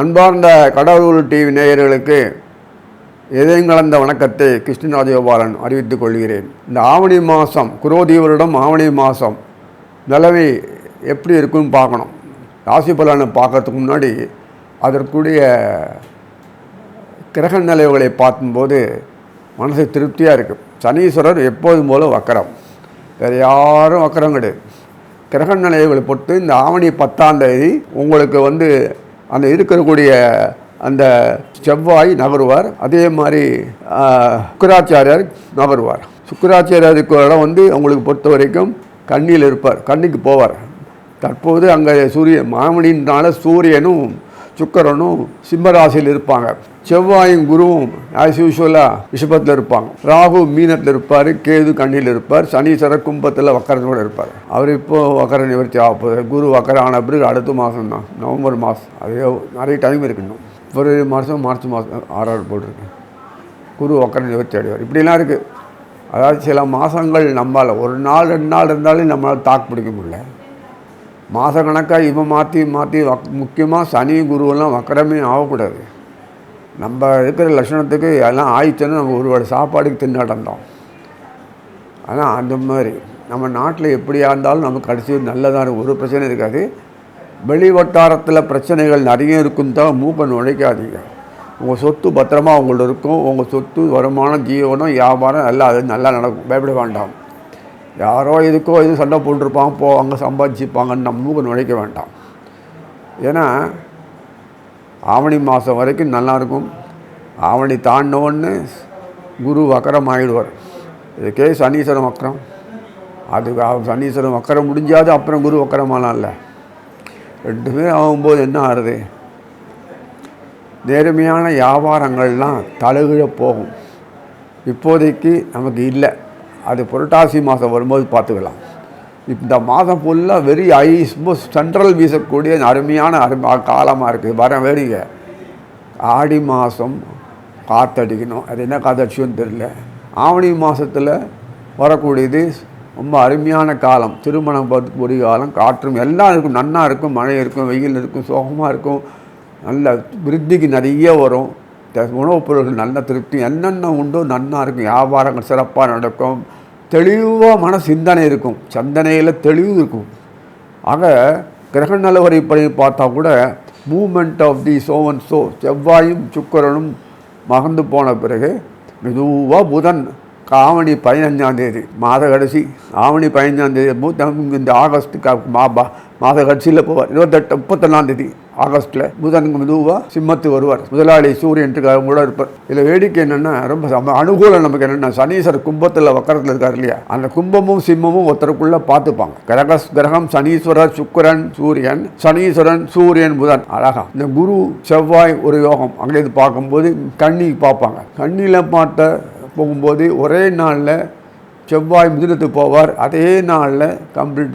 அன்பார்ந்த கடவுள் டிவி நேயர்களுக்கு இதயங்கலந்த வணக்கத்தை கிருஷ்ணராஜகோபாலன் அறிவித்துக் கொள்கிறேன். இந்த ஆவணி மாதம் குரோதி வருடம் ஆவணி மாதம் நிலவை எப்படி இருக்குன்னு பார்க்கணும். ராசி பலனை பார்க்கறதுக்கு முன்னாடி அதற்குரிய கிரக நிலைவுகளை பார்க்கும்போது மனசு திருப்தியாக இருக்கும் சனீஸ்வரர் எப்போதும் போல வக்கரம். வேறு யாரும் வக்கரம் கிடையாது. கிரக நிலைவுகளை பொறுத்து இந்த ஆவணி பத்தாம் தேதி உங்களுக்கு வந்து அந்த இருக்கக்கூடிய அந்த செவ்வாய் நகருவார். அதே மாதிரி சுக்கராச்சாரியார் நகருவார். சுக்கராச்சாரியாருக்கு இடம் வந்து அவங்களுக்கு பொறுத்த வரைக்கும் கண்ணியில் இருப்பார். கண்ணிக்கு போவார். தற்போது அங்கே சூரியன் மாமணினால சூரியனும் சுக்கரனும் சிம்மராசியில் இருப்பாங்க. செவ்வாயும் குருவும் ஆஸ் யூஸ்வலாக ரிஷபத்தில் இருப்பாங்க. ராகு மீனத்தில் இருப்பார் கேது கண்ணியில் இருப்பார் சனீஸ்வர கும்பத்தில் வக்கரத்தோட இருப்பார். அவர் இப்போ வக்கர நிவர்த்தி ஆக போகுது. குரு வக்கர ஆன பிறகு அடுத்த மாதம் தான் நவம்பர் மாதம் அது நிறைய டைம் இருக்கணும் பிப்ரவரி மாதம் மார்ச் மாதம் ஆறாறு போட்டிருக்கு. குரு வக்கர நிவர்த்தி அடைவார் இப்படிலாம் இருக்குது அதாவது சில மாதங்கள் நம்மளால் ஒரு நாள் ரெண்டு நாள் இருந்தாலும் நம்மளால் தாக்கு பிடிக்க முடியல. மாதக்கணக்காக இவன் மாற்றி மாற்றி வக் முக்கியமாக சனி குருவெல்லாம் வக்கரமே ஆகக்கூடாது. நம்ம இருக்கிற லட்சணத்துக்கு எல்லாம் ஆயிடுச்சுன்னா நம்ம ஒரு சாப்பாடுக்கு திண்டாட்டம் ஆனால் அந்த மாதிரி. நம்ம நாட்டில் எப்படியா இருந்தாலும் நமக்கு கடைசி நல்லதாக இருக்கும் ஒரு பிரச்சனை இருக்காது. வெளி வட்டாரத்தில் பிரச்சனைகள் நிறைய இருக்கும் தான் மூக்கை நுழைக்காதீங்க. உங்கள் சொத்து பத்திரமா உங்கள்ட்ட இருக்கும். உங்கள் சொத்து வருமானம் ஜீவனம் வியாபாரம் எல்லாம் அது நல்லா நடக்கும். பயப்பட வேண்டாம். யாரோ இதுக்கோ இது சண்டை போட்டுருப்பாங்க போ அங்கே சம்பாதிச்சுப்பாங்கன்னு நம்ம மூக்க நுழைக்க வேண்டாம். ஏன்னா ஆவணி மாதம் வரைக்கும் நல்லாயிருக்கும் ஆவணி தாண்டினோன்னு குரு வக்கரம் ஆகிடுவார் இதுக்கே சனீஸ்வரம் வக்கரம். அது அவ- வக்கரம் முடிஞ்சாது அப்புறம் குரு வக்கரமாலாம் இல்லை. ரெண்டுமே ஆகும்போது என்ன ஆகுது நேர்மையான வியாபாரங்கள்லாம் தழுகிழ போகும். இப்போதைக்கு நமக்கு இல்லை. அது புரட்டாசி மாதம் வரும்போது பார்த்துக்கலாம். இந்த மாதம் ஃபுல்லாக வெரி ஐஸ் சென்ட்ரல் வீசக்கூடிய அருமையான அருமை காலமாக இருக்குது வர வேடிங்க ஆடி மாதம் காற்றடிக்கணும் அது என்ன காற்றடிச்சுன்னு தெரியல. ஆவணி மாதத்தில் வரக்கூடியது ரொம்ப அருமையான காலம். திருமணம் பார்த்துக்கூடிய காலம். காற்றும் எல்லாம் இருக்கும். நன்னாக இருக்கும். மழை இருக்கும். வெயில் இருக்கும். சோகமாக இருக்கும். நல்ல விருத்திக்கு நிறைய வரும். உணவுப் பொருட்கள் நல்ல திருப்தி என்னென்ன உண்டோ நன்னா இருக்கும். வியாபாரங்கள் சிறப்பாக நடக்கும். தெளிவாக மன சிந்தனை இருக்கும். சிந்தனையில் தெளிவு இருக்கும். ஆக கிரக நிலவரைப்படி பார்த்தா கூட moment of the so and so செவ்வாயும் சுக்கரனும் மகந்து போன பிறகு மெதுவாக புதன் ஆவணி பதினஞ்சாம் தேதி மாத கடைசி ஆவணி பதினஞ்சாம் தேதி மூத்த இந்த ஆகஸ்ட்டுக்கு மா மாத கடைசியில் போவார். இருபத்தெட்டு முப்பத்தொன்னாம் ஆகஸ்ட்ல புதன் மெதுவாக சிம்மத்து வருவார். முதலாளி சூரியன் கூட இருப்பார். இதில் வேடிக்கை என்னென்னா ரொம்ப அனுகூலம் நமக்கு என்னென்னா சனீஸ்வர கும்பத்தில் வக்கரத்தில் இருக்கார் இல்லையா? அந்த கும்பமும் சிம்மமும் ஒருத்தருக்குள்ளே பார்த்துப்பாங்க. கிரக கிரகம் சனீஸ்வரர் சுக்கிரன் சூரியன் சனீஸ்வரன் சூரியன் புதன். அழகா. இந்த குரு செவ்வாய் ஒரு யோகம். அங்கேருந்து பார்க்கும்போது கண்ணி பார்ப்பாங்க. கண்ணியில் பார்த்த போகும்போது ஒரே நாளில் செவ்வாய் மிதுனத்துக்கு போவார். அதே நாளில் கம்ப்ளீட்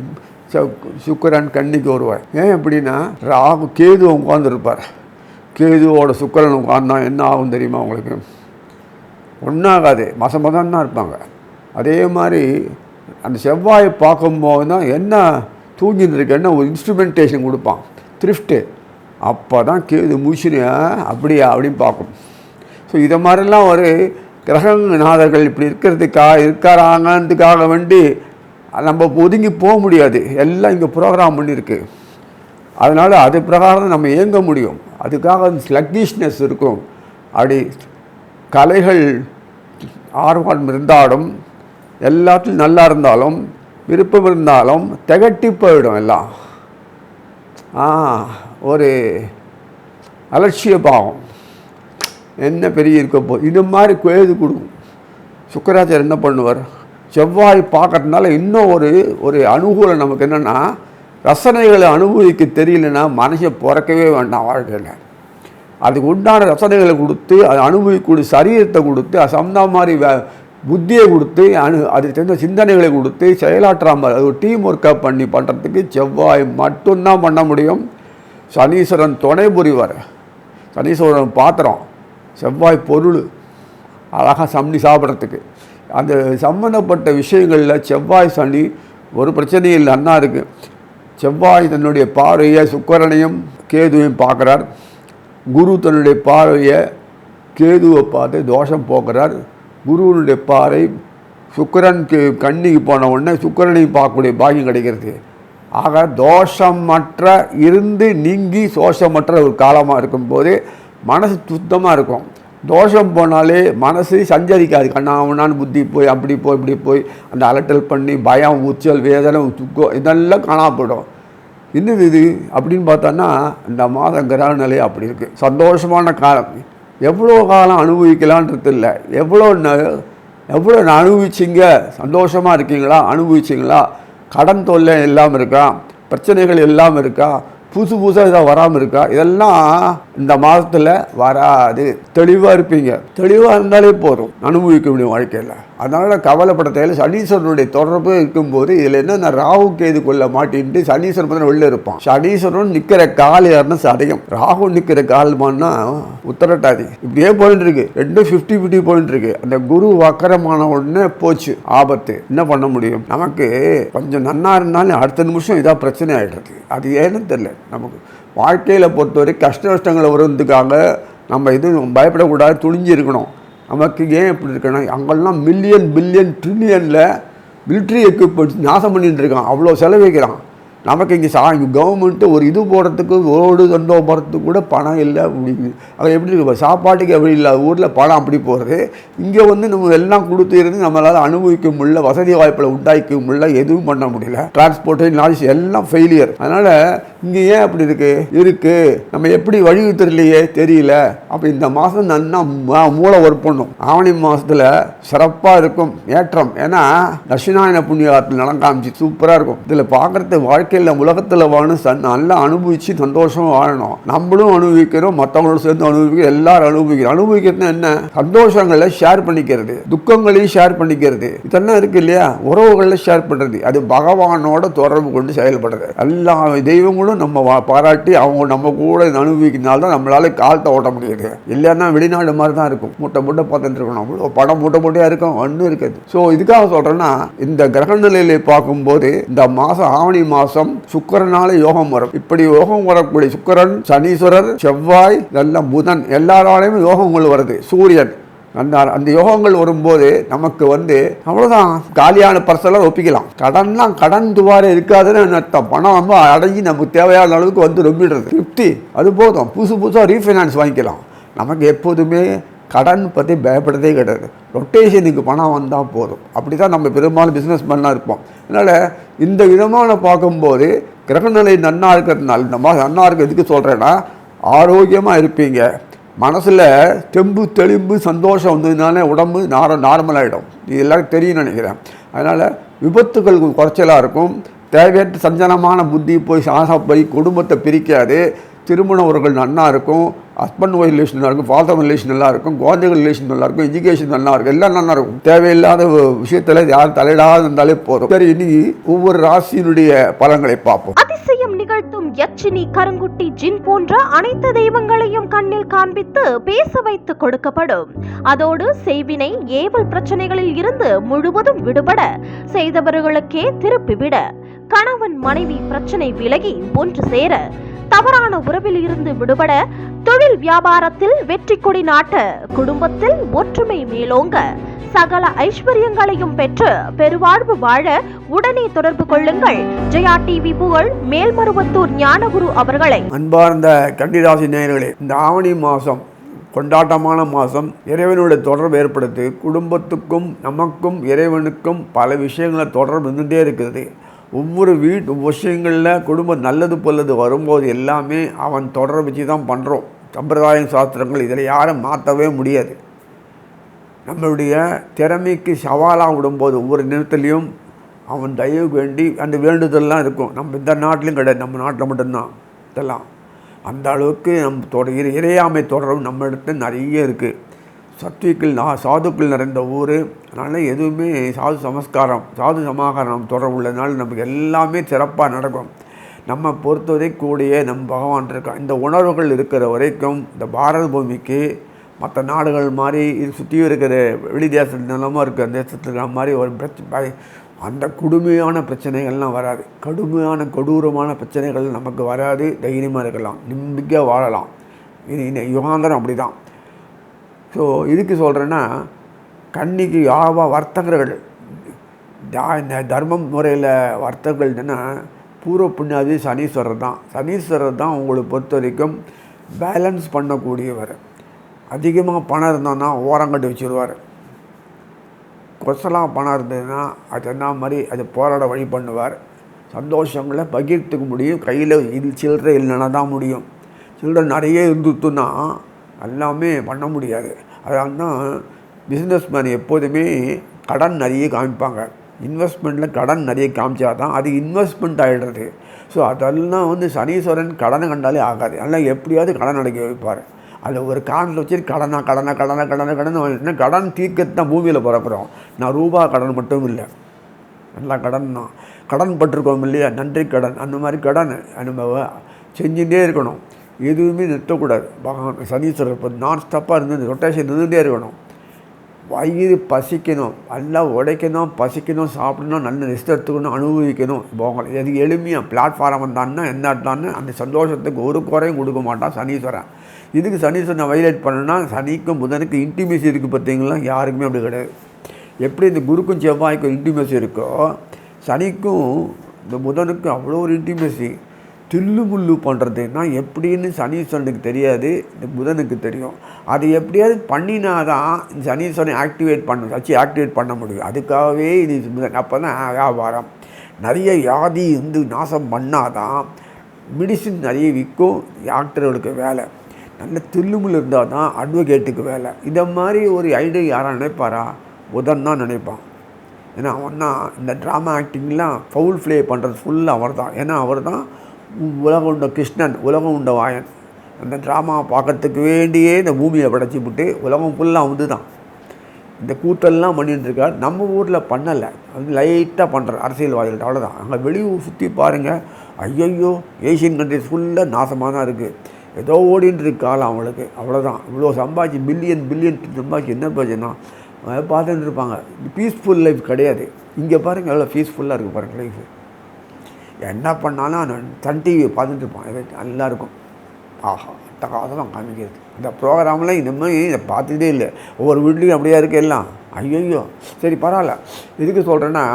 சுக்கரன் கன்னிக்கு வருவார் ஏன் எப்படின்னா ராகு கேது உட்காந்துருப்பார் கேதுவோட சுக்கரன் உட்கார்ந்தா என்ன ஆகும் தெரியுமா உங்களுக்கு? ஒன்றாகாது மசம் மதம் தான் இருப்பாங்க. அதே மாதிரி அந்த செவ்வாயை பார்க்கும்போது தான் என்ன தூங்கிட்டு இருக்கேன்னு ஒரு இன்ஸ்ட்ருமெண்டேஷன் கொடுப்பான். த்ரிஃப்ட்டு அப்போ தான் கேது மூச்சுன்னு அப்படியா அப்படின்னு பார்க்கும். ஸோ இதை மாதிரிலாம் ஒரு கிரகநாதர்கள் இப்படி இருக்கிறதுக்கா இருக்கிறாங்கன்றதுக்காக வேண்டி நம்ம ஒதுங்கி போக முடியாது. எல்லாம் இங்கே ப்ரோக்ராம் பண்ணியிருக்கு அதனால் அது பிரகாரம் நம்ம இயங்க முடியும். அதுக்காக ஸ்லக்கிஷ்னஸ் இருக்கும். அப்படி கலைகள் ஆர்வம் இருந்தாலும் எல்லாத்துலையும் நல்லா இருந்தாலும் விருப்பம் இருந்தாலும் திகட்டி போயிடும் எல்லாம். ஆ ஒரு அலட்சிய பாவம். என்ன பெரிய இருக்க போ இது மாதிரி கேது கொடுக்கும். சுக்கராச்சார் என்ன பண்ணுவார்? செவ்வாய் பார்க்கறதுனால இன்னும் ஒரு ஒரு அனுகூலம் நமக்கு என்னென்னா ரசனைகளை அனுபவிக்க தெரியலன்னா மனுஷன் பிறக்கவே வேண்டாம் வாழ்க்கையில். அதுக்கு உண்டான ரசனைகளை கொடுத்து அதை அனுபவிக்கூடிய சரீரத்தை கொடுத்து அது சம்மந்த மாதிரி வே புத்தியை கொடுத்து அனு அதுக்கு தெரிந்த சிந்தனைகளை கொடுத்து செயலாற்றாமல் அது ஒரு டீம் ஒர்க்கப் பண்ணி பண்ணுறதுக்கு செவ்வாய் மட்டும்தான் பண்ண முடியும். சனீஸ்வரன் துணை புரிவார். சனீஸ்வரன் பாத்திரம் செவ்வாய் பொருள் அழகாக சம்னி சாப்பிட்றதுக்கு. அந்த சம்மந்தப்பட்ட விஷயங்களில் செவ்வாய் சனி ஒரு பிரச்சனையும் இல்லை அண்ணா இருக்குது செவ்வாய் தன்னுடைய பார்வையை சுக்கரனையும் கேதுவையும் பார்க்குறார். குரு தன்னுடைய பார்வையை கேதுவை பார்த்து தோஷம் போக்குறார். குருவனுடைய பாறை சுக்கரனுக்கு கண்ணிக்கு போன உடனே சுக்கரனையும் பார்க்கக்கூடிய பாக்கியம் கிடைக்கிறது. ஆக தோஷமற்ற இருந்து நீங்கி சோஷமற்ற ஒரு காலமாக இருக்கும்போது மனசு சுத்தமாக இருக்கும். தோஷம் போனாலே மனசு சஞ்சரிக்காது. கண்ணாமண்ணான்னு புத்தி போய் அப்படி போய் இப்படி போய் அந்த அலட்டல் பண்ணி பயம் உச்சல் வேதனை துக்கம் இதெல்லாம் காணாம என்னது இது? அப்படின்னு பார்த்தோன்னா இந்த மாதம் கிரக நிலை அப்படி இருக்குது சந்தோஷமான காலம். எவ்வளோ காலம் அனுபவிக்கலான்றது இல்லை. எவ்வளோ எவ்வளோ அனுபவிச்சிங்க? சந்தோஷமாக இருக்கீங்களா? அனுபவிச்சிங்களா? கடன் தொல்லை இல்லாமல் இருக்கா? பிரச்சனைகள் இல்லாமல் இருக்கா? புதுசு புதுசாக இதாக வராமல் இருக்கா? இதெல்லாம் இந்த மாதத்தில் வராது. தெளிவாக இருப்பீங்க. தெளிவாக இருந்தாலே போதும். அனுபவிக்க முடியும் வாழ்க்கையில். அதனால் கவலைப்பட தேவையில்ல சனீஸ்வரனுடைய தொடர்பு இருக்கும்போது இதில் என்ன ராகு கேதுக்குள்ளே மாட்டின்ட்டு சனீஸ்வரன் பார்த்தா வெளில இருப்பான். சனீஸ்வரன் நிற்கிற கால் யாருன்னா சதயம். ராகு நிற்கிற கால்மான்னா உத்தரட்டாதி. இப்படியே போயிட்டு இருக்கு ரெண்டும் ஃபிஃப்டி ஃபிஃப்டி போயிட்டு இருக்கு அந்த குரு வக்கரமான உடனே போச்சு ஆபத்து. என்ன பண்ண முடியும்? நமக்கு கொஞ்சம் நன்னா இருந்தாலும் அடுத்த நிமிஷம் இதாக பிரச்சனை ஆகிடுறது அது ஏன்னு தெரியல. நமக்கு வாழ்க்கையில் பொறுத்தவரை கஷ்ட நஷ்டங்களை வருவதுக்காக நம்ம எதுவும் பயப்படக்கூடாது துணிஞ்சு இருக்கணும் நமக்கு ஏன் இப்படி இருக்கணும் அங்கெல்லாம் மில்லியன் பில்லியன் ட்ரில்லியனில் மிலிட்ரி எக்யூப்மெண்ட்ஸ் நாசம் பண்ணிட்டு இருக்கான். அவ்வளோ செலவழிக்கிறான். நமக்கு இங்கே சா இங்கே கவர்மெண்ட்டு ஒரு இது போடுறதுக்கு ஓடு தண்டோ போகிறதுக்கு கூட பணம் இல்லை அப்படிங்குது. அது எப்படி இருக்கு? சாப்பாட்டுக்கு எப்படி இல்லாத ஊரில் பணம் அப்படி போகிறது இங்கே வந்து நம்ம எல்லாம் கொடுத்து இருந்து நம்மளால் அனுபவிக்க முடியல வசதி வாய்ப்பில் உண்டாக்க முடியல எதுவும் பண்ண முடியல. டிரான்ஸ்போர்ட்டு நாலேஜ் எல்லாம் ஃபெயிலியர் அதனால் இங்கே ஏன் அப்படி இருக்கு? இருக்கு. நம்ம எப்படி வழி தெரியலையே தெரியல. அப்போ இந்த மாதம் நன்னா மூளை ஒர்க் பண்ணும். ஆவணி மாதத்தில் சிறப்பாக இருக்கும் ஏற்றம். ஏன்னா தட்சிணாயன புண்ணியத்தில் நலம் காமிச்சு சூப்பராக இருக்கும். இதில் பார்க்குறது வாழ்க்கையில் உலகத்தில் வாழணும் சன் நல்லா அனுபவித்து சந்தோஷமாக வாழணும். நம்மளும் அனுபவிக்கிறோம் மற்றவங்களும் சேர்ந்து அனுபவிக்கிறோம் எல்லாரும் அனுபவிக்கிறோம். அனுபவிக்கிறது என்ன? சந்தோஷங்களை ஷேர் பண்ணிக்கிறது. துக்கங்களையும் ஷேர் பண்ணிக்கிறது. இதெல்லாம் இருக்கு இல்லையா? உறவுகளில் ஷேர் பண்ணுறது அது பகவானோட தொடர்பு கொண்டு செயல்படுறது. எல்லா தெய்வங்களும் நம்ம பாராட்டி அவங்க நம்ம கூட அனுபவிக்கிறதுனால தான் நம்மளால காலத்தை ஓட்ட முடியுது. இல்லைன்னா வெளிநாடு மாதிரி தான் இருக்கும். மூட்டை மூட்டை பார்த்துட்டு இருக்கணும் அவ்வளோ படம் மூட்டை மூட்டையாக இருக்கும். ஒன்றும் இருக்காது. ஸோ இதுக்காக சொல்கிறேன்னா இந்த கிரக நிலையில பார்க்கும்போது இந்த மாதம் ஆவணி மாதம் சுக்கரனால யோகம் வரும். இப்படி யோகம் வரக்கூடிய சுக்கிரன் சனீஸ்வரர் செவ்வாய் நல்ல புதன் எல்லாராலையும் யோகங்கள் வருது. சூரியன். அந்த அந்த யோகங்கள் வரும்போது நமக்கு வந்து அவ்வளோதான் காலியான பர்செல்லாம் ஒப்பிக்கலாம். கடன்லாம் கடன் துவாரம் இருக்காதுன்னு அர்த்தம். பணம் வந்து அடங்கி நமக்கு தேவையான அளவுக்கு வந்து ரொம்பிடுறது. ஃபிஃப்டி அது போதும். புதுசு புதுசாக ரீஃபைனான்ஸ் வாங்கிக்கலாம். நமக்கு எப்போதுமே கடன் பற்றி பயப்படுறதே கிடையாது. ரொட்டேஷனுக்கு பணம் வந்தால் போதும். அப்படி தான் நம்ம பெரும்பாலும் பிஸ்னஸ் மேனாக இருப்போம். அதனால் இந்த விதமான பார்க்கும்போது கிரகநிலை நன்னா இருக்கிறதுனால இந்த மாதிரி நன்னா இருக்கிறதுக்கு சொல்கிறேன்னா ஆரோக்கியமாக இருப்பீங்க. மனசில் தெம்பு தெளிம்பு சந்தோஷம் வந்ததுனால உடம்பு நார நார்மலாகிடும் இது எல்லாருக்கும் தெரியும் நினைக்கிறேன். அதனால் விபத்துகள் குறைச்சலாக இருக்கும். தேவையற்ற சஞ்சலமான புத்தி போய் சாசா போய் குடும்பத்தை பிரிக்காது. திருமண உறவுகள் நல்லா இருக்கும். ஹஸ்பண்ட் ஒய்ஃப் ரிலேஷன் நல்லா இருக்கும். ஃபாதர் ரிலேஷன் நல்லா இருக்கும். குழந்தைகள் ரிலேஷன் நல்லா இருக்கும். எஜுகேஷன் நல்லா இருக்கும். எல்லாம் நல்லா இருக்கும். தேவையில்லாத விஷயத்தில் யாரும் தலையிடாத இருந்தாலே போதும். சரி இன்னைக்கு ஒவ்வொரு ராசியினுடைய பலன்களை பார்ப்போம். நிகழ்த்தும் யட்சினி கருங்குட்டி ஜின் போன்ற அனைத்து தெய்வங்களையும் கண்ணில் காண்பித்து பேச வைத்து கொடுக்கப்படும். அதோடு செய்வினை ஏவல் பிரச்சனைகளில் இருந்து முழுவதும் விடுபட செய்தவர்களுக்கே திருப்பிவிட கணவன் மனைவி பிரச்சனை விலகி ஒன்று சேர தவறான உறவில் இருந்து விடுபட தொழில் வியாபாரத்தில் வெற்றி கொடி நாட்ட குடும்பத்தில் ஒற்றுமை மேலோங்க சகல ஐஸ்வர்யங்களையும் பெற்று பெருவாழ்வு வாழ உடனே தொடர்பு கொள்ளுங்கள். ஜெயா டிவி புகழ் மேல்மருவத்தூர் ஞானகுரு அவர்களை. அன்பார்ந்த கன்னிராசி நேயர்களே இந்த ஆவணி மாதம் கொண்டாட்டமான மாதம். இறைவனுடைய தொடர்பு ஏற்படுத்து குடும்பத்துக்கும் நமக்கும் இறைவனுக்கும் பல விஷயங்களை தொடர்பு இருந்துகிட்டே இருக்குது. ஒவ்வொரு வீட்டு விஷயங்களில் குடும்பம் நல்லது பொல்லது வரும்போது எல்லாமே அவன் தொடர்பு வச்சு தான் பண்ணுறோம் சம்பிரதாயம் சாஸ்திரங்கள் இதில் யாரும் மாற்றவே முடியாது. நம்மளுடைய திறமைக்கு சவாலாக விடும்போது ஒவ்வொரு நேரத்துலையும் அவன் தயவு வேண்டி அந்த வேண்டுதல்லாம் இருக்கும். நம்ம இந்த நாட்டிலும் கிடையாது. நம்ம நாட்டில் மட்டும்தான் இதெல்லாம். அந்த அளவுக்கு நம்ம தொடர் இறை- இறையாமை தொடரும் நம்ம இடத்துல நிறைய இருக்குது சத்விக்கள் நான் சாதுக்கள் நிறைந்த ஊர். அதனால் எதுவுமே சாது சமஸ்காரம் சாது சமாகாரம் தொடர்பு உள்ளதுனால நமக்கு எல்லாமே சிறப்பாக நடக்கும். நம்ம பொறுத்தவரை கூடிய நம் பகவான் இருக்கான் இந்த உணர்வுகள் இருக்கிற வரைக்கும் இந்த பாரத பூமிக்கு மற்ற நாடுகள் மாதிரி இது சுற்றியும் இருக்கிற வெளி தேசத்து இருக்குது. இருக்கிற தேசத்தில் இருக்கிற மாதிரி ஒரு பிரச்சனை அந்த கொடுமையான பிரச்சனைகள்லாம் வராது. கடுமையான கொடூரமான பிரச்சனைகள் நமக்கு வராது. தைரியமாக இருக்கலாம். நிம்மதியாக வாழலாம். இது இந்த யுகாந்தரம் அப்படி தான் ஸோ இதுக்கு சொல்கிறேன்னா கண்ணிக்கு யாவா வர்த்தகர்கள் இந்த தர்மம் முறையில் வர்த்தகர்கள் என்னென்னா பூர்வ புண்ணியாதி சனீஸ்வரர் தான். சனீஸ்வரர் தான் உங்களை பொறுத்த வரைக்கும் பேலன்ஸ் பண்ணக்கூடியவர். அதிகமாக பணம் இருந்தோன்னா ஓரங்கட்டு வச்சுருவார். கொசலாக பணம் இருந்ததுன்னா அது என்ன மாதிரி அது போராட வழி பண்ணுவார். சந்தோஷங்களை பகிர்த்துக்க முடியும். கையில் இது சில்லறை இல்லைன்னா தான் முடியும். சில்லறை நிறைய இருந்துட்டுன்னா எல்லாமே பண்ண முடியாது. அதனால தான் பிஸ்னஸ் மேன் எப்போதுமே கடன் நிறைய காமிப்பாங்க. இன்வெஸ்ட்மெண்ட்டில் கடன் நிறைய காமிச்சா தான் அது இன்வெஸ்ட்மெண்ட் ஆகிடுறது ஸோ அதெல்லாம் வந்து சனீஸ்வரன் கடனை கண்டாலே ஆகாது. அதனால் எப்படியாவது கடன் அடைக்க வைப்பார். அதில் ஒரு காரணத்தில் வச்சு கடனாக கடனாக கடனாக கடனை கடன் என்ன கடன் தீர்க்கத்து தான் பூமியில் பிறக்கிறோம். நான் ரூபா கடன் மட்டும் இல்லை. நல்லா கடன் தான். கடன் பட்டிருக்கோம் இல்லையா? நன்றி கடன். அந்த மாதிரி கடன் நம்ம செஞ்சுட்டே இருக்கணும். எதுவுமே நிறுத்தக்கூடாது. பகவான் சனீஸ்வரர் இப்போ நான் ஸ்டாப்பாக இருந்து ரொட்டேஷன் இருந்துகிட்டே இருக்கணும். வயிறு பசிக்கணும். நல்லா உடைக்கணும் பசிக்கணும் சாப்பிடணும் நல்ல ரெஸ்ட் எடுத்துக்கணும் அனுபவிக்கணும். போகணும். எது எளிமையாக பிளாட்ஃபார்ம் வந்தான்னா என்ன அந்த சந்தோஷத்துக்கு ஒரு குறையும் கொடுக்க மாட்டான் சனீஸ்வரன் இதுக்கு சனீஸ்வரனை வைலேட் பண்ணணும்னா சனிக்கும் புதனுக்கு இன்டிமேசி இருக்குது பார்த்தீங்களா? யாருக்குமே அப்படி கிடையாது. எப்படி இந்த குருக்கும் செவ்வாய்க்கும் இன்டிமேசி இருக்கோ சனிக்கும் இந்த புதனுக்கும் அவ்வளோ ஒரு இன்டிமேசி தில்லு முள்ளு பண்ணுறதுன்னா எப்படின்னு சனீஸ்வரனுக்கு தெரியாது இந்த புதனுக்கு தெரியும். அது எப்படியாவது பண்ணினா தான் இந்த சனீஸ்வரனை ஆக்டிவேட் பண்ண வச்சு ஆக்டிவேட் பண்ண முடியும். அதுக்காகவே இது புதன் அப்போ தான் வியாபாரம். நிறைய வியாதி வந்து நாசம் பண்ணாதான் மெடிசின் நிறைய விற்கும் டாக்டர்களுக்கு வேலை. நல்ல தில்லுமில் இருந்தால் தான் அட்வொகேட்டுக்கு வேலை. இதை மாதிரி ஒரு ஐடியா யாராக நினைப்பாரா? புதன் தான் நினைப்பான். ஏன்னா அவன் தான் இந்த ட்ராமா ஆக்டிங்லாம் ஃபவுல் ப்ளே பண்ணுறது ஃபுல்லாக அவர் தான் ஏன்னா அவர் தான் உலகம் உண்ட கிருஷ்ணன் உலகம் உண்ட வாயன். அந்த ட்ராமா பார்க்கறதுக்கு வேண்டியே இந்த பூமியை படைச்சி விட்டு உலகம் ஃபுல்லாக வந்து தான் இந்த கூட்டல்லாம் பண்ணிட்டுருக்கார் நம்ம ஊரில் பண்ணலை. அது லைட்டாக பண்ணுற அரசியல்வாதிகள்ட்ட அவ்வளோதான் அங்கே வெளியூர் சுற்றி பாருங்கள் ஐயையோ ஏஷியன் கண்ட்ரிஸ் ஃபுல்லாக நாசமாக தான் இருக்குது ஏதோ ஓடின்னு இருக்கு அவங்களுக்கு அவ்வளோதான் இவ்வளோ சம்பாதிச்சு பில்லியன் பில்லியன் சம்பாதிச்சு என்ன பிரச்சனை அதை பார்த்துட்டு இருப்பாங்க. பீஸ்ஃபுல் லைஃப் கிடையாது. இங்கே பாருங்கள் எவ்வளோ பீஸ்ஃபுல்லாக இருக்குது பாருங்கள் லைஃப் என்ன பண்ணாலும் தன் சன் டிவியை பார்த்துட்டு இருப்பான். இது நல்லா இருக்கும் ஆஹா அட்டகாசமாக காமிக்கிறது. இந்த ப்ரோக்ராம்லாம் இனிமேல் இதை பார்த்ததே இல்லை. ஒவ்வொரு வீட்லேயும் அப்படியே இருக்கு எல்லாம். ஐயோ சரி பரவாயில்ல. எதுக்கு சொல்கிறேன்னா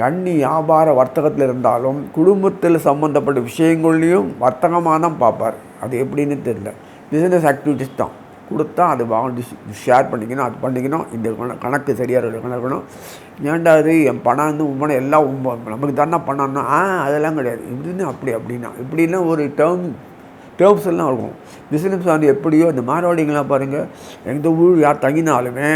கண்ணி வியாபார வர்த்தகத்தில் இருந்தாலும் குடும்பத்தில் சம்மந்தப்பட்ட விஷயங்கள்லையும் வர்த்தகமாக தான் பார்ப்பார். அது எப்படின்னு தெரியல. பிஸ்னஸ் ஆக்டிவிட்டிஸ் தான். கொடுத்தா அது வாங்கி ஷேர் பண்ணிக்கணும் அது பண்ணிக்கணும். இந்த கணக்கு சரியாக இருக்கணும் கணக்கணும் ஏன்டா என் பணம் வந்து உண்மை எல்லாம் உண்மை நமக்கு தானே பணம்னா ஆ அதெல்லாம் கிடையாது. இப்படின்னு அப்படி அப்படின்னா. இப்படின்னா ஒரு டேர்ம் டேர்ம்ஸ் எல்லாம் இருக்கும். பிஸ்னஸ் வந்து எப்படியோ இந்த மார்வாடிங்கெல்லாம் பாருங்கள் எந்த ஊர் யார் தங்கினாலுமே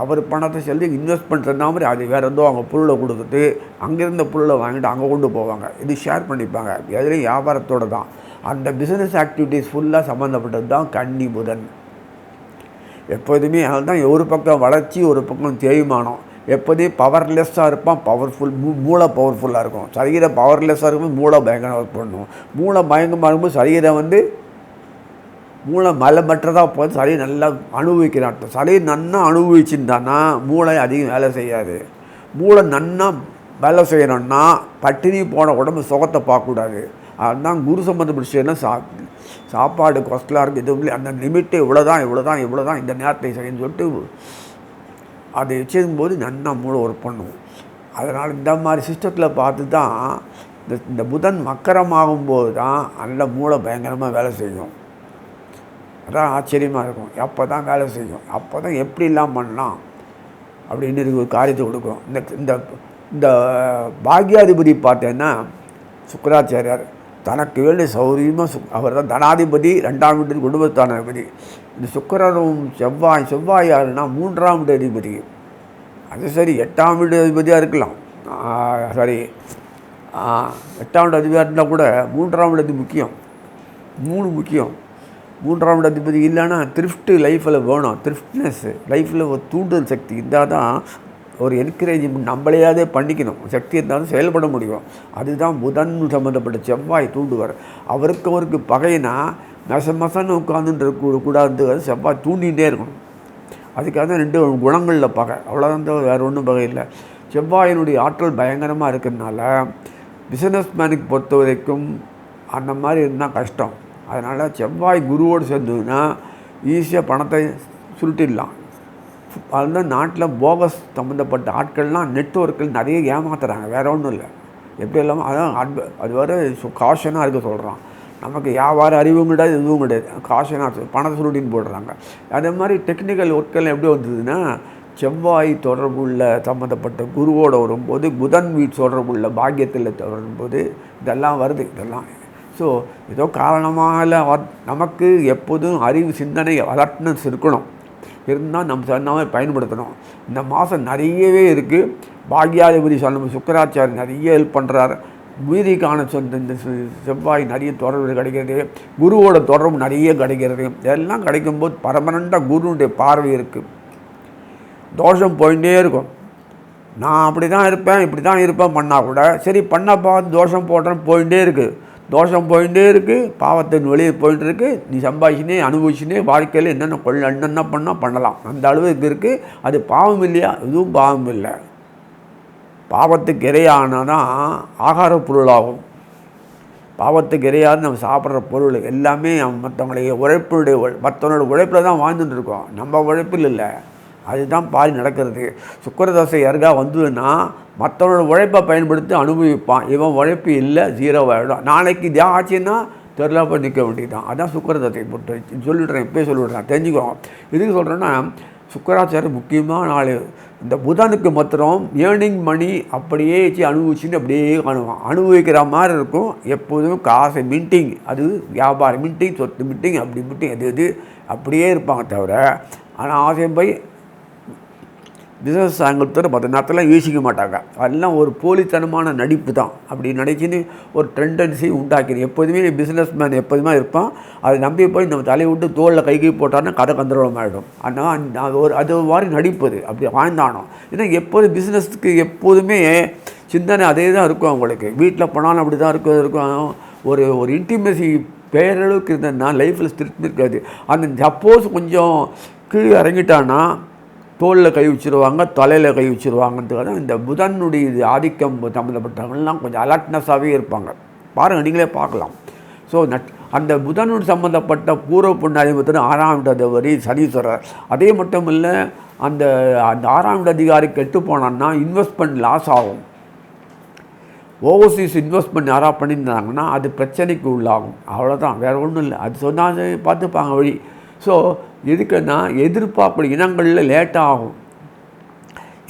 அவர் பணத்தை செலுத்தி இன்வெஸ்ட் பண்ணுறதுனா மாதிரி அது வேறு ஏதோ அவங்க பொருளை கொடுத்துட்டு அங்கேருந்த பொருளை வாங்கிட்டு அங்கே கொண்டு போவாங்க. இது ஷேர் பண்ணிப்பாங்க. எதுலேயும் வியாபாரத்தோடு தான். அந்த பிஸ்னஸ் ஆக்டிவிட்டீஸ் ஃபுல்லாக சம்மந்தப்பட்டது தான் கன்னி புதன். எப்போதுமே அதுதான் தான் ஒரு பக்கம் வளர்ச்சி ஒரு பக்கம் தேய்மானம். எப்போதே பவர்லெஸ்ஸாக இருப்பான் பவர்ஃபுல் மூ மூளை பவர்ஃபுல்லாக இருக்கும். சரீரம் பவர்லெஸ்ஸாக இருக்கும்போது மூளை பயங்கரமாக ஒர்க் பண்ணும். மூளை பயங்கரமாக இருக்கும்போது சரீரம் வந்து மூளை மலமற்றதாக போது சரி நல்லா அனுபவிக்கிறான். சரி நன்னா அனுபவிச்சுருந்தான்னா மூளை அதிகம் வேலை செய்யாது. மூளை நன்னா வேலை செய்யணும்னா பட்டினி போன உடம்பு சுகத்தை பார்க்கக்கூடாது. அதுதான் குரு சம்மந்தப்பட்ட விஷயம்னா சா சாப்பாடு கொஸ்டலாக இருக்குது இது அந்த லிமிட்டு இவ்வளோ தான் இவ்வளோ தான் இவ்வளோ தான் இந்த நேரத்தை செய்யணும்னு சொல்லிட்டு அதை வச்சிருக்கும்போது நன்னா மூளை ஒர்க் பண்ணும். அதனால் இந்த மாதிரி சிஸ்டத்தில் பார்த்து தான் இந்த இந்த புதன் மக்கரமாகும்போது தான் நல்ல மூளை பயங்கரமாக வேலை செய்யும். அதான் ஆச்சரியமாக இருக்கும். அப்போ தான் வேலை செய்யும்? அப்போ தான் எப்படிலாம் பண்ணலாம்? அப்படின்னு ஒரு காரியத்தை கொடுக்கும். இந்த இந்த இந்த பாக்யாதிபதி பார்த்தேன்னா சுக்கராச்சாரியார். தனக்கு வேண்டிய சௌரியமாக சு அவர் தான் தனாதிபதி ரெண்டாம் வீட்டு குடும்பஸ்தானாதிபதி இந்த சுக்கரனும் செவ்வாய் செவ்வாய் யாருன்னா மூன்றாம் வீட்டு அதிபதி. அது சரி எட்டாம் வீடு அதிபதியாக இருக்கலாம். சாரி. எட்டாம் வீடு அதிபதியாக இருந்தால் கூட மூன்றாம் வீடு அதிபதி முக்கியம். மூணு முக்கியம். மூன்றாம் வீடு அதிபதி இல்லைன்னா த்ரிஃப்ட்டு லைஃப்பில் வேணும். த்ரிஃப்ட்னஸ் லைஃப்பில் ஒரு தூண்டுதல் சக்தி இருந்தால் தான் ஒரு என்கரேஜ்மெண்ட் நம்மளையாவது பண்ணிக்கணும். சக்தி இருந்தாலும் செயல்பட முடியும். அதுதான் புதன் சம்மந்தப்பட்ட செவ்வாய் தூண்டுவார். அவருக்கு அவருக்கு பகைனா மச மசன்னு உட்காந்துட்டு கூடாது செவ்வாய் தூண்டிகிட்டே இருக்கணும். அதுக்காக தான் ரெண்டு குணங்களில் பகை. அவ்வளோதான் வேறு ஒன்றும் பகை இல்லை. செவ்வாயினுடைய ஆற்றல் பயங்கரமாக இருக்கிறதுனால பிஸ்னஸ் மேனுக்கு பொறுத்த வரைக்கும் அந்த மாதிரி இருந்தால் கஷ்டம். அதனால் செவ்வாய் குருவோடு சேர்ந்ததுன்னா ஈஸியாக பணத்தை சுருட்டிடலாம். அந்த நாட்டில் போகஸ் சம்மந்தப்பட்ட ஆட்கள்லாம் நெட்ஒர்க்கில் நிறைய ஏமாத்துறாங்க வேற ஒன்றும் இல்லை. எப்படி இல்லாமல் அதான் அட்வ அது வர காஷனாக இருக்க சொல்கிறான் நமக்கு வியாபார அறிவும் கிடையாது எதுவும் கிடையாது. காஷனாக பணத்தை சுருட்டின்னு போடுறாங்க. அதே மாதிரி டெக்னிக்கல் ஒர்க்கெல்லாம் எப்படி வந்ததுன்னா செவ்வாய் தொடர்புள்ள சம்மந்தப்பட்ட குருவோட வரும்போது புதன் வீட் தொடர்புள்ள பாக்கியத்தில் தொடரும்போது இதெல்லாம் வருது இதெல்லாம். ஸோ ஏதோ காரணமாக நமக்கு எப்போதும் அறிவு சிந்தனை அலர்ட்னஸ் இருக்கணும். இருந்தால் நம்ம சொன்னாமல் பயன்படுத்தணும். இந்த மாதம் நிறையவே இருக்குது பாக்யாதிபதி சொன்ன சுக்கராச்சாரி நிறைய ஹெல்ப் பண்ணுறார் மீதிக்கான சொந்த இந்த செ- செவ்வாய் நிறைய தொடர்பு கிடைக்கிறது. குருவோட தொடர்பு நிறைய கிடைக்கிறது. எல்லாம் கிடைக்கும்போது பரமனண்டாக குருனுடைய பார்வை இருக்குது தோஷம் போயிட்டே இருக்கும். நான் அப்படி தான் இருப்பேன் இப்படி தான் இருப்பேன் பண்ணால் கூட. சரி பண்ணப்பா தோஷம் போட்டேன்னு போயிட்டே இருக்குது தோஷம் போயிட்டே இருக்குது பாவத்தின் வெளியே போயிட்டு இருக்குது நீ சம்பாதிச்சினே அனுபவிச்சினே வாழ்க்கையில் என்னென்ன கொள்ள என்னென்ன பண்ணால் பண்ணலாம். அந்த அளவுக்கு இருக்குது அது பாவம் இல்லையா? இதுவும் பாவம் இல்லை. பாவத்துக்கு இரையானா தான் ஆகார பொருளாகும். பாவத்துக்கு இரையாது நம்ம சாப்பிட்ற பொருள் எல்லாமே மற்றவங்களுடைய உழைப்புடைய உழை- மற்றவனோட உழைப்பில் தான் வாழ்ந்துட்டு இருக்கோம். நம்ம உழைப்பில் இல்லை. அதுதான் பாதி நடக்கிறது. சுக்கரதோசை யாருக்கா வந்ததுன்னா மற்றவனோட உழைப்பை பயன்படுத்தி அனுபவிப்பான். இவன் உழைப்பு இல்லை ஜீரோ ஆகிடும் நாளைக்கு இதே ஆச்சுன்னா தெரில போய் நிற்க வேண்டியதான் அதான் சுக்கரதசை பொறுத்த சொல்லிடுறேன் இப்போயே சொல்லிவிடுறேன் தெரிஞ்சுக்கிறோம் எதுக்கு சொல்கிறேன்னா சுக்கராச்சாரம் முக்கியமான நாள் இந்த புதனுக்கு மாத்திரம் ஏர்னிங் மணி அப்படியே வச்சு அனுபவிச்சுன்னு அப்படியே காணுவான். அனுபவிக்கிற மாதிரி இருக்கும். எப்போதும் காசு மின்ட்டிங் அது வியாபாரம். மின்ட்டிங் சொத்து மின்ட்டிங் அப்படி மின்ட்டிங் அது இது அப்படியே இருப்பாங்க தவிர ஆனால் ஆசையம் போய் பிஸ்னஸ் ஆங்கிலத்தோட மற்ற நேரத்தில் யோசிக்க மாட்டாங்க. அதெல்லாம் ஒரு போலித்தனமான நடிப்பு தான். அப்படி நடிச்சுன்னு ஒரு டெண்டன்சி உண்டாக்கிது. எப்போதுமே பிஸ்னஸ் மேன் எப்போதுமே இருப்பான். அதை நம்பி போய் நம்ம தலையை விட்டு தோளில் கை கை போட்டான்னா கதை கந்தரவம் ஆகிடும் ஆனால் அது ஒரு அது மாதிரி நடிப்பது அப்படி வாழ்ந்தானோ ஏன்னா எப்போதும் பிஸ்னஸ்க்கு எப்போதுமே சிந்தனை அதே தான் இருக்கும் அவங்களுக்கு. வீட்டில் போனாலும் அப்படி தான் இருக்கும் இருக்கும். ஒரு ஒரு இன்டிமேசி பேரளவுக்கு இருந்ததுன்னா லைஃப்பில் திருப்பி இருக்காது. அந்த சப்போஸ் கொஞ்சம் கீழே இறங்கிட்டான்னா தோளில் கை வச்சுருவாங்க தலையில் கை வச்சிருவாங்கன்றதுக்காக இந்த புதனுடைய இது ஆதிக்கம் சம்மந்தப்பட்டவங்கள்லாம் கொஞ்சம் அலர்ட்னஸாகவே இருப்பாங்க. பாருங்கள் நீங்களே பார்க்கலாம். ஸோ நட் அந்த புதனோடு சம்மந்தப்பட்ட பூர்வ புண்ணாதிபத்தின் ஆறாம் இடதவரி சனீஸ்வரர். அதே மட்டும் இல்லை அந்த அந்த ஆறாம் இட அதிகாரி கெட்டு போனான்னா இன்வெஸ்ட்மெண்ட் லாஸ் ஆகும். ஓவர்சீஸ் இன்வெஸ்ட்மெண்ட் யாராக பண்ணியிருந்தாங்கன்னா அது பிரச்சனைக்கு உள்ளாகும். அவ்வளோதான் வேறு ஒன்றும் இல்லை. அது சொன்னால் பார்த்துப்பாங்க வழி. ஸோ எதுக்குன்னா எதிர்பார்க்கக்கூடிய இனங்களில் லேட்டாக ஆகும்.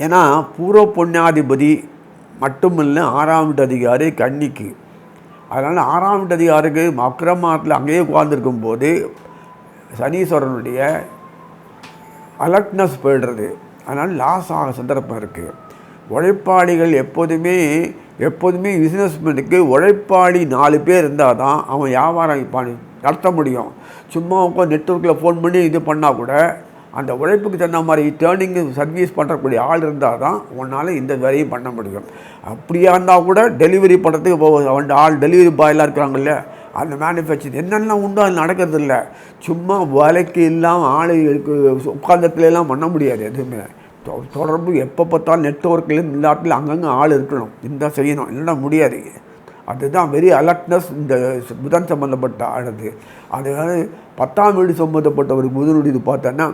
ஏன்னா பூர்வ புண்ணியாதிபதி மட்டுமில்லை ஆறாம் வீட்டு அதிகாரி கன்னிக்கு. அதனால் ஆறாம் வீட்டு அதிகாரிக்கு அக்கிரமத்தில் அங்கேயே உட்கார்ந்துருக்கும் போது சனீஸ்வரனுடைய அலர்ட்னஸ் போயிடுறது. அதனால் லாஸ் ஆக சந்தர்ப்பம் இருக்குது உழைப்பாளிகள் எப்போதுமே எப்போதுமே பிஸ்னஸ்மேனுக்கு உழைப்பாளி நாலு பேர் இருந்தால் தான் அவன் வியாபாரம் பண்ணி நடத்த முடியும். சும்மா உட்காந்து நெட்ஒர்க்கில் ஃபோன் பண்ணி இது பண்ணால் கூட அந்த உழைப்புக்கு தகுந்த மாதிரி டேர்னிங் சர்வீஸ் பண்ணுறக்கூடிய ஆள் இருந்தால் தான் உன்னால் இந்த வேலையும் பண்ண முடியும். அப்படியா இருந்தால் கூட டெலிவரி பண்ணுறதுக்கு இப்போ அவன் ஆள் டெலிவரி பாய்லாம் இருக்கிறாங்கல்ல அந்த மேனுஃபேக்சர் என்னென்ன உண்டோ அது நடக்கிறது இல்லை. சும்மா வேலைக்கு இல்லாமல் ஆள் உட்காந்தத்துலலாம் உட்காந்தத்துல எல்லாம் பண்ண முடியாது எதுவுமே. தொடர்பு எப்போ பார்த்தாலும் நெட்ஒர்க்கில் இந்த இடத்துல அங்கங்கே ஆள் இருக்கணும். இருந்தால் செய்யணும். இல்லைன்னா முடியாது. அதுதான் வெரி அலர்ட்னஸ் இந்த புதன் சம்மந்தப்பட்ட ஆனது. அதாவது பத்தாம் வீடு சம்மந்தப்பட்ட ஒரு புதனுடையது பார்த்தோன்னா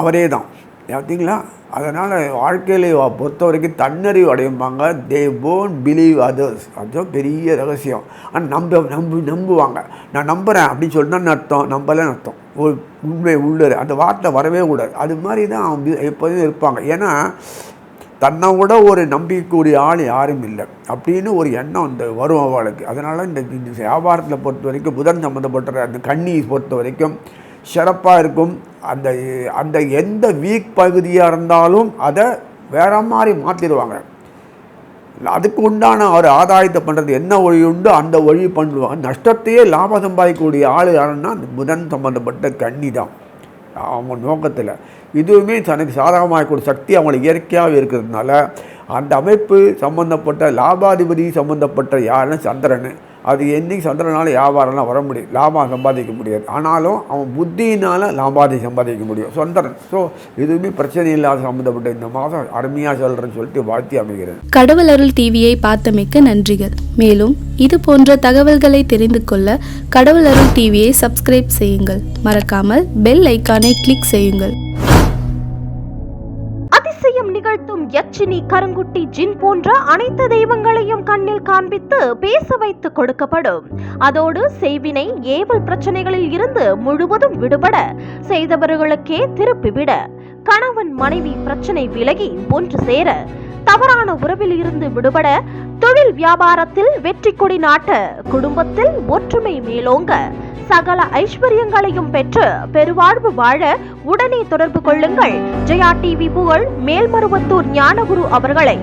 அவரே தான் பார்த்தீங்களா அதனால் வாழ்க்கையில் பொறுத்த வரைக்கும் தன்னறிவு அடையும்பாங்க. தே போன் பிலீவ் அதர்ஸ் அதுதான் பெரிய ரகசியம். ஆனால் நம்ப நம்பு நம்புவாங்க. நான் நம்புகிறேன் அப்படின்னு சொன்னால் அர்த்தம் நம்பலன்னு அர்த்தம் ஒரு உண்மை உள்ளது. அந்த வார்த்தை வரவே கூடாது. அது மாதிரி தான் அவங்க எப்போதும் இருப்பாங்க. ஏன்னா தன்னை விட ஒரு நம்பிக்கைக்கூடிய ஆள் யாரும் இல்லை அப்படின்னு ஒரு எண்ணம் இந்த வரும் அவளுக்கு. அதனால் இந்த இந்த வியாபாரத்தில் பொறுத்த வரைக்கும் புதன் சம்மந்தப்பட்ட அந்த கண்ணி பொறுத்த வரைக்கும் சிறப்பாக இருக்கும். அந்த அந்த எந்த வீக் பகுதியாக இருந்தாலும் அதை வேற மாதிரி மாற்றிடுவாங்க அதுக்கு உண்டான ஒரு ஆதாயத்தை பண்ணுறது என்ன வழி உண்டோ அந்த வழி பண்ணுவாங்க நஷ்டத்தையே லாபம் சம்பாதிக்கக்கூடிய ஆள் யாருன்னா அந்த புதன் சம்மந்தப்பட்ட கண்ணி தான். அவங்க நோக்கத்தில். இதுவுமே தனக்கு சாதகமாகக்கூடிய சக்தி அவங்களுக்கு இயற்கையாகவே இருக்கிறதுனால அந்த அமைப்பு சம்மந்தப்பட்ட லாபாதிபதி சம்மந்தப்பட்ட யாருன்னா சந்திரன். அது என்றைக்கு சந்திரனால் வியாபாரம்லாம் வர முடியும் லாபம் சம்பாதிக்க முடியாது. ஆனாலும் அவன் புத்தியினால் லாபாதி சம்பாதிக்க முடியும். சந்திரன். ஸோ எதுவுமே பிரச்சனை இல்லாத சம்மந்தப்பட்ட இந்த மாதம் அருமையாக சொல்கிறேன்னு சொல்லிட்டு வாழ்த்தி அமைகிறேன் கடவுள் அருள் டிவியை பார்த்தமைக்க நன்றிகள். மேலும் இது போன்ற தகவல்களை தெரிந்து கொள்ள கடவுள் அருள் டிவியை சப்ஸ்கிரைப் செய்யுங்கள். மறக்காமல் பெல் ஐக்கானை கிளிக் செய்யுங்கள். நிகழ்த்தும் கருங்குட்டி ஜின் போன்ற அனைத்து தெய்வங்களையும் கண்ணில் காண்பித்து பேச வைத்து கொடுக்கப்படும். அதோடு செய்வினை ஏவல் பிரச்சனைகளில் இருந்து முழுவதும் விடுபட செய்தவர்களுக்கே திருப்பிவிட கணவன் மனைவி பிரச்சனை விலகி ஒன்று சேர தவறான உறவில் இருந்து விடுபட தொழில் வியாபாரத்தில் வெற்றி கொடி நாட்ட குடும்பத்தில் ஒற்றுமை மேலோங்க சகல ஐஸ்வர்யங்களையும் பெற்று பெருவாழ்வு வாழ உடனே தொடர்பு கொள்ளுங்கள். ஜெயா டிவி புகழ் மேல்மருவத்தூர் ஞானகுரு அவர்களை